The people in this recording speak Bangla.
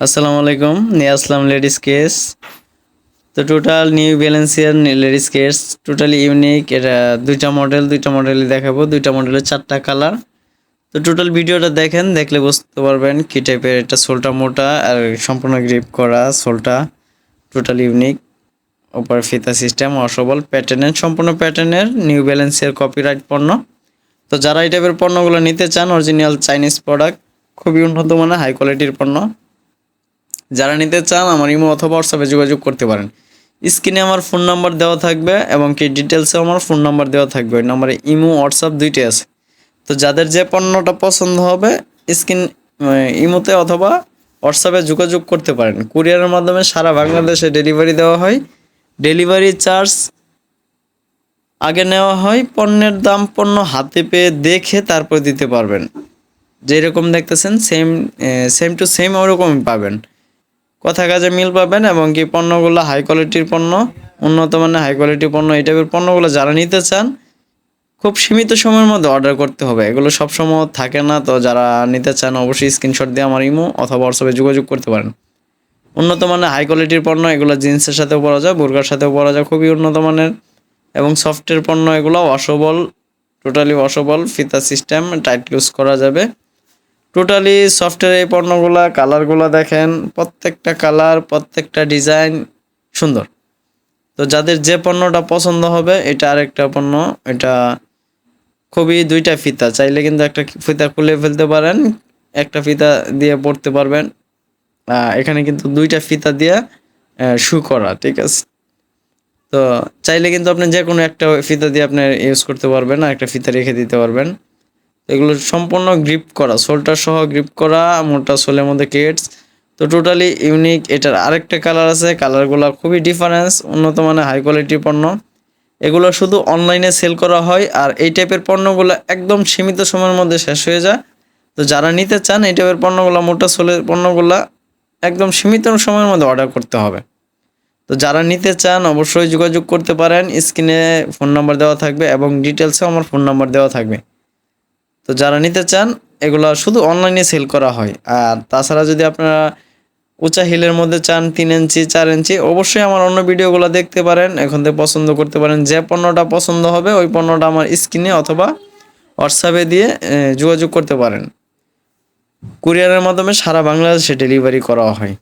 আসসালামু আলাইকুম, নিয়ে আসলাম লেডিস কেস। তো টোটাল নিউ ব্যালেন্সিয়ার লেডিস কেস টোটালি ইউনিক এটা দুইটা মডেল দুইটা মডেলই দেখাবো। দুইটা মডেলের চারটা কালার তো টোটাল ভিডিওটা দেখেন, দেখলে বুঝতে পারবেন কী টাইপের এটা সোলটা মোটা আর সম্পূর্ণ গ্রিপ করা সোলটা টোটাল ইউনিক ওপার ফিতা সিস্টেম অসবল প্যাটার্নের সম্পূর্ণ প্যাটার্নের নিউ ব্যালেন্সিয়ার কপিরাইট পণ্য। তো যারা এই টাইপের পণ্যগুলো নিতে চান অরিজিনাল চাইনিজ প্রোডাক্ট খুবই উন্নত মানের হাই কোয়ালিটির পণ্য। যারা নিতে চান আমার ইমো অথবা হোয়াটসঅ্যাপে যোগাযোগ করতে পারেন। স্ক্রিনে আমার ফোন নাম্বার দেওয়া থাকবে এবং কি ডিটেলসে আমার ফোন নাম্বার দেওয়া থাকবে। ওই নাম্বারে ইমো হোয়াটসঅ্যাপ দুইটাই আছে। তো যাদের যে পণ্যটা পছন্দ হবে, স্ক্রিন ইমোতে অথবা হোয়াটসঅ্যাপে যোগাযোগ করতে পারেন। কুরিয়ারের মাধ্যমে সারা বাংলাদেশে ডেলিভারি দেওয়া হয়। ডেলিভারি চার্জ আগে নেওয়া হয়, পণ্যের দাম পণ্য হাতে পেয়ে দেখে তারপর দিতে পারবেন। যেরকম দেখতেছেন সেম সেম টু সেম ওরকমই পাবেন। কথা কাজে মিল পাবেন এবং কি পণ্যগুলো হাই কোয়ালিটির পণ্য, উন্নত মানের হাই কোয়ালিটির পণ্য, এই টাইপের পণ্যগুলো যারা নিতে চান, খুব সীমিত সময়ের মধ্যে অর্ডার করতে হবে। এগুলো সবসময় থাকে না, তো যারা নিতে চান অবশ্যই স্ক্রিনশট দিয়ে আমার ইমো অথবা হোয়াটসঅ্যাপে যোগাযোগ করতে পারেন। উন্নত মানের হাই কোয়ালিটির পণ্য, এগুলো জিন্সের সাথেও পরা যায়, বুর্গার সাথেও পরা যায়, খুবই উন্নত মানের। এবং সফটের পণ্য এগুলো ওয়াশেবল টোটালি ওয়াশেবল ফিতা সিস্টেম টাইট ইউজ করা যাবে। টোটালি সফটওয়্যার এই পণ্যগুলা কালারগুলো দেখেন, প্রত্যেকটা কালার প্রত্যেকটা ডিজাইন সুন্দর। তো যাদের যে পণ্যটা পছন্দ হবে, এটা আরেকটা পণ্য, এটা খুবই দুইটা ফিতা, চাইলে কিন্তু একটা ফিতা খুলে ফেলতে পারেন, একটা ফিতা দিয়ে পড়তে পারবেন। এখানে কিন্তু দুইটা ফিতা দিয়ে শু করা, ঠিক আছে? তো চাইলে কিন্তু আপনি যে কোনো একটা ফিতা দিয়ে আপনি ইউজ করতে পারবেন, আর একটা ফিতা রেখে দিতে পারবেন। এগুলো সম্পূর্ণ গ্রিপ করা সোলটা সহ গ্রিপ করা, মোটা সোলের মধ্যে কেটস তো টোটালি ইউনিক এটার আরেকটা কালার আছে কালারগুলো খুবই ডিফারেন্স উন্নত মানের হাই কোয়ালিটির পণ্য। এগুলো শুধু অনলাইনে সেল করা হয়, আর এই টাইপের পণ্যগুলো একদম সীমিত সময়ের মধ্যে শেষ হয়ে যায়। তো যারা নিতে চান, এই টাইপের পণ্যগুলো, মোটা সোলের পণ্যগুলো একদম সীমিত সময়ের মধ্যে অর্ডার করতে হবে। তো যারা নিতে চান, অবশ্যই যোগাযোগ করতে পারেন। স্ক্রিনে ফোন নাম্বার দেওয়া থাকবে এবং ডিটেলসেও আমার ফোন নাম্বার দেওয়া থাকবে। তো যারা নিতে চান, এগুলো শুধু অনলাইনে সেল করা হয়। আর তাছাড়া যদি আপনারা উঁচা হিলের মধ্যে চান, তিন ইঞ্চি, চার ইঞ্চি, অবশ্যই আমার অন্য ভিডিওগুলো দেখতে পারেন। এখন থেকে পছন্দ করতে পারেন যে পণ্যটা পছন্দ হবে, ওই পণ্যটা আমার স্ক্রিনে অথবা হোয়াটসঅ্যাপে দিয়ে যোগাযোগ করতে পারেন। কুরিয়ারের মাধ্যমে সারা বাংলাদেশে ডেলিভারি করা হয়।